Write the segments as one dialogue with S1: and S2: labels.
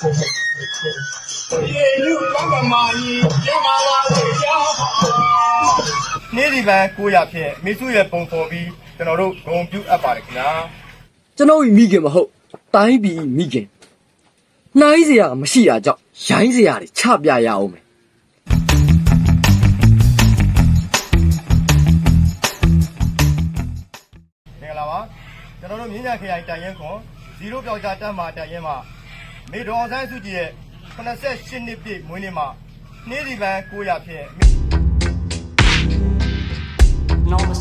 S1: ရေလူပပမာကြီးရမလာစေကြောင်း
S2: နေ့ဒီပန်း900ဖြင့်မိစုရဲ့ပုံဖော်ပြီးကျွန်တော်တို့ဂုံပြုအပ်ပါတယ်ခင်ဗျာ
S3: ကျွန်တော်ဤမိခင်မဟုတ်တိုင်းပြည်ဤမိခင်နှိုင်းစရာမရှိတာကြောင့်ရိုင်းစရာတွေချပြရအောင်မယ်
S2: မင်္ဂလာပါကျွန်တော်တို့မြင်းညာခရိုင်တိုင်ရင်ခွန်0ပြောက်ကြားတက်မှာတိုင်ရင်မှာ မေဒေါ်အောင်ဆန်းစုကြည်ရဲ့88နှစ်ပြည့်မွေးနေ့မှာနေ့ဒီပန်း900ဖြင့်
S4: enormous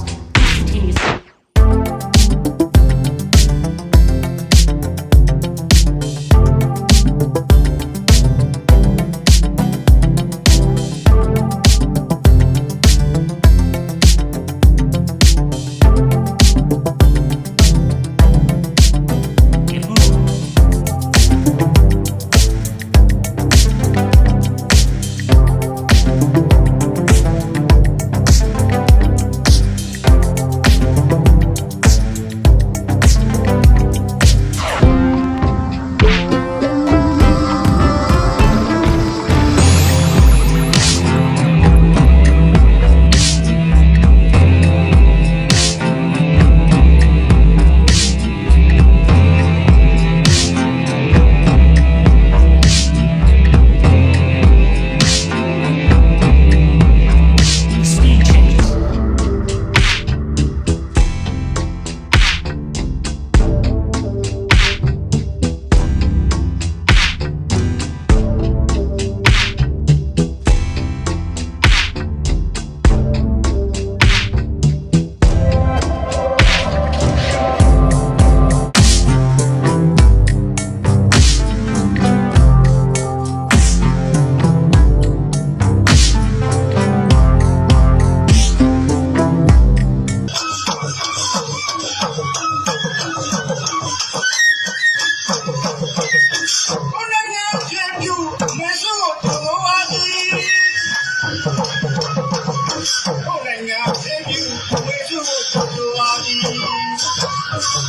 S1: corazón.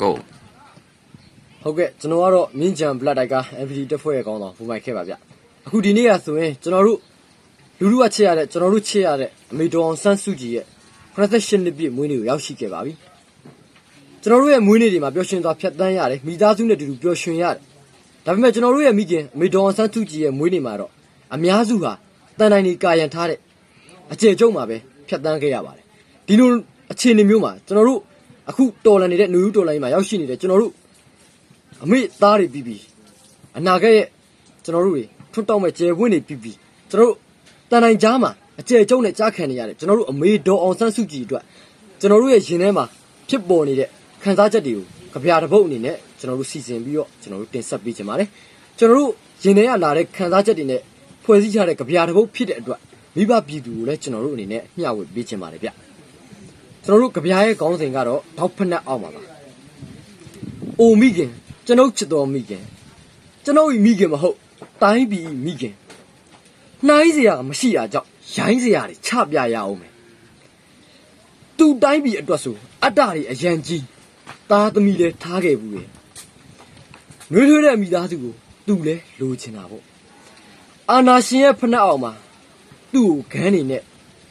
S5: go
S3: ဟုတ်ကဲ့ကျွန်တော်ကတော့မြင်းချံဘလက်တိုက်က MPD တက်ဖွဲ့ရဲ့ကောင်းဆောင်ဘူမိုက်ခဲ့ပါဗျအခုဒီနေ့ကဆိုရင်ကျွန်တော်တို့လူလူကချစ်ရတဲ့ကျွန်တော်တို့ချစ်ရတဲ့အမေတော်အောင်ဆန်းစုကြည်ရဲ့88နှစ်ပြည့်မွေးနေ့ကိုရောက်ရှိခဲ့ပါပြီကျွန်တော်တို့ရဲ့မွေးနေ့တွေမှာပျော်ရွှင်စွာဖြတ်သန်းရတယ်မိသားစုနဲ့အတူတူပျော်ရွှင်ရတယ် ဒါပေမဲ့ကျွန်တော်တို့ရဲ့မိခင်အမေတော်အောင်ဆန်းစုကြည်ရဲ့မွေးနေ့မှာတော့အများစုဟာတန်တိုင်းနေကာယံထားတဲ့အကျေကျုံမှာပဲဖြတ်သန်းခဲ့ရပါတယ်ဒီလိုအခြေအနေမျိုးမှာကျွန်တော်တို့အခုတော်လန်နေတဲ့နှူးတော်လန်ကြီးမှာရောက်ရှိနေတဲ့ကျွန်တော်တို့အမေသားတွေပြီးပြီးအနာဂတ်ရဲ့ကျွန်တော်တို့တွေထွတ်တောက်မဲ့ကျယ်ပွင့်တွေပြီးပြီးကျွန်တော်တို့တန်တိုင်းကြားမှာအကျယ်ကျုံနဲ့ကြားခံနေရတယ်ကျွန်တော်တို့အမေဒေါ်အောင်ဆန်းစုကြည်အတွက်ကျွန်တော်တို့ရဲ့ရင်ထဲမှာဖြစ်ပေါ်နေတဲ့ခံစားချက်တွေကို ကြပြတပုတ်အနေနဲ့ကျွန်တော်တို့စီစဉ်ပြီးတော့ကျွန်တော်တို့တင်ဆက်ပေးခြင်းပါတယ်ကျွန်တော်တို့ရင်ထဲကလာတဲ့ခံစားချက်တွေနဲ့ဖွဲ့စည်းထားတဲ့ကြပြတပုတ်ဖြစ်တဲ့အတွက်မိဘပြည်သူကိုလည်းကျွန်တော်တို့အနေနဲ့မျှဝေပေးခြင်းပါတယ်ဗျကျွန်တော်တို့ကြပြရဲ့ခေါင်းစဉ်ကတော့ထောက်ဖက်အောင်ပါပါအိုမိခင်ကျွန်ုပ်ချစ်တော်မိခင်ကျွန်ုပ်မိခင်မဟုတ်တိုင်းပြည်မိခင်နှိုင်းစရာမရှိတာကြောင့်ရိုင်းစရာတွေချပြရအောင်မယ်သူတိုင်းပြည်အတွက်ဆိုအတ္တတွေအရန်ကြီး သားသမီးလည်းထားခဲ့ဘူးလေနှွေးထွေးတဲ့မိသားစုကိုသူလည်းလိုချင်တာပေါ့အာနာရှင်ရဲ့ဖနှက်အောင်မှာသူ့ကိုခန်းနေနဲ့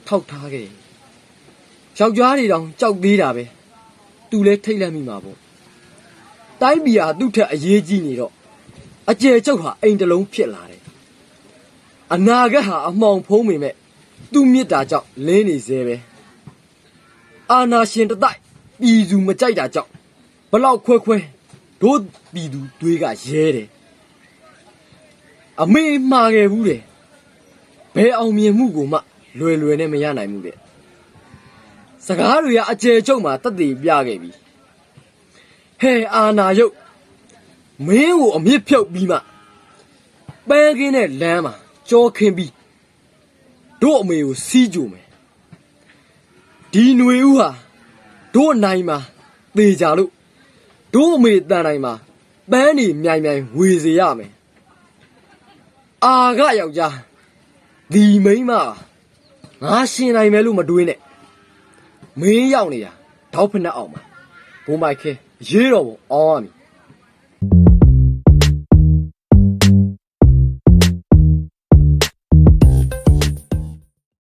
S3: ထောက်ထားခဲ့တယ်ယောက်ျားတွေတောင်ကြောက်သေးတာပဲသူလည်းထိတ်လန့်မိမှာပေါ့တိုင်းပြည်ဟာသူ့ထက်အရေးကြီးနေတော့အကျယ်ကျုပ်ဟာအိမ်တစ်လုံးဖြစ်လာတယ်အနာဂတ်ဟာအမှောင်ဖုံးပေမဲ့သူ့မြစ်တာကြောင့်လင်းနေသေးပဲအာနာရှင်တတိုက် ပြည်သူမကြိုက်တာကြောင့်ဘလောက်ခွဲခွဲတို့ပြည်သူတွေကရဲတယ်အမေမှားခဲ့ဘူးတယ်ဘယ်အောင်မြင်မှုကိုမှလွယ်လွယ်နဲ့မရနိုင်ဘူးတဲ့စကားတွေကအကျယ်ကျုပ်မှာတက်တည်ပြခဲ့ပြီဟဲအာနာယုတ်မင်းကိုအမြင့်ဖြုတ်ပြီးမှပန်းကင်းတဲ့လမ်းမှာကြောခင်းပြီးတို့အမေကိုစီးကြုံမယ်ဒီຫນွေဦးဟာ တို့နိုင်မှာသေကြလို့တို့အမေတန်တိုင်းမှာပန်းနေမြိုင်မြိုင်ဝေစေရမယ်အာကယောက်ျားဒီမိန်းမငါရှင်နိုင်မယ်လို့မတွေးနဲ့မင်းရောက်နေတာတောက်ဖက်နဲ့အောင်မှာဘုံမိုက်ခဲရေးတော်ပုံအောင်ရမည်